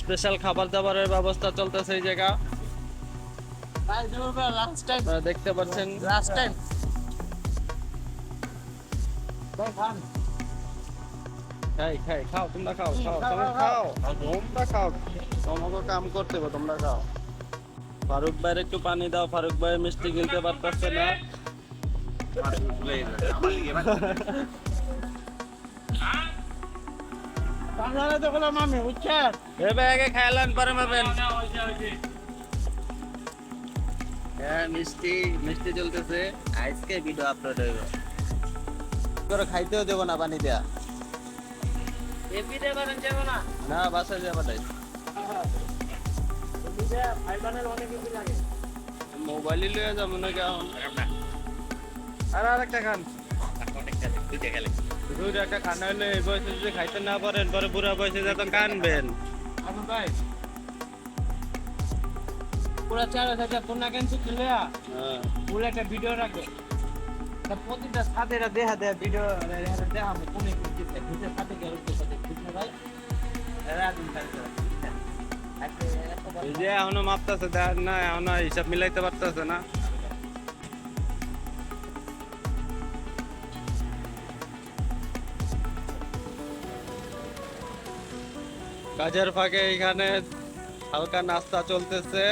Special খাবার দাবারের ব্যবস্থা চলতেছে এই জায়গা। দেখতে পাচ্ছেন। লাস্ট টাইম খাই খাই খাও তোমরা খাও খাও তোমরা খাও তোমরা খাও। তোমাকে কাম করতে হবে তোমরা খাও। ফারুক ভাইয়ের একটু পানি দাও ফারুক ভাই মিষ্টি কিনতে পারতেছে না। বাংলাদেশ তো হলাম আমি বুঝছেন? ভাই আগে খাইলেন পরে মাবেন হ্যাঁ মিষ্টি মিষ্টি চলতেছে। আজকে ভিডিও আপলোড হইব। করে খাইতেও দেবো না পানি দেয়া। এপিতে করেন যাব না। না বাসায় যাবা তাই মোবাইলই লয়ে যাব না কেমন আর আরেকটা খান। দুইটা একটা খানা এই বয়সে যদি খাইতে না পারেন পরে বুড়া বয়সে যা তো কানবেন। ভাই। পুরা চার কেন চলে হ্যাঁ। পুরো একটা ভিডিও রাখবে। প্রতিটা সাথে দেখা দেয় ভিডিও দেখা আমি কোনে সাথে গেল সাথে ভাই। এই যে এখনও মাপতেছে না এখনও হিসাব মিলাইতে পারতেছে না। কাজের ফাঁকে এখানে হালকা নাস্তা চলতেছে।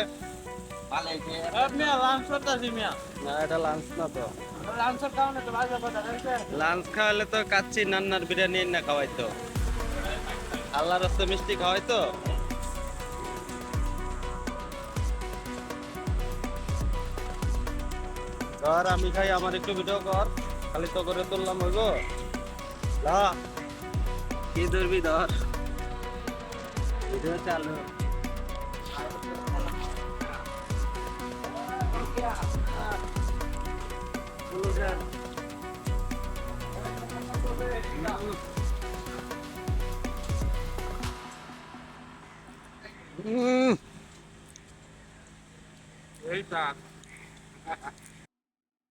লাঞ্চ খাওয়ালে তো কাচ্চি নান্নার বিরিয়ানি না খাওয়াইতো আল্লাহ রাস্তা মিষ্টি খাওয়াইতো আমি খাই আমার একটু ভিডিও কর। খালি তো করে তুললাম হইব? কি ধরবি ধর? Ừ. Mm. Eita.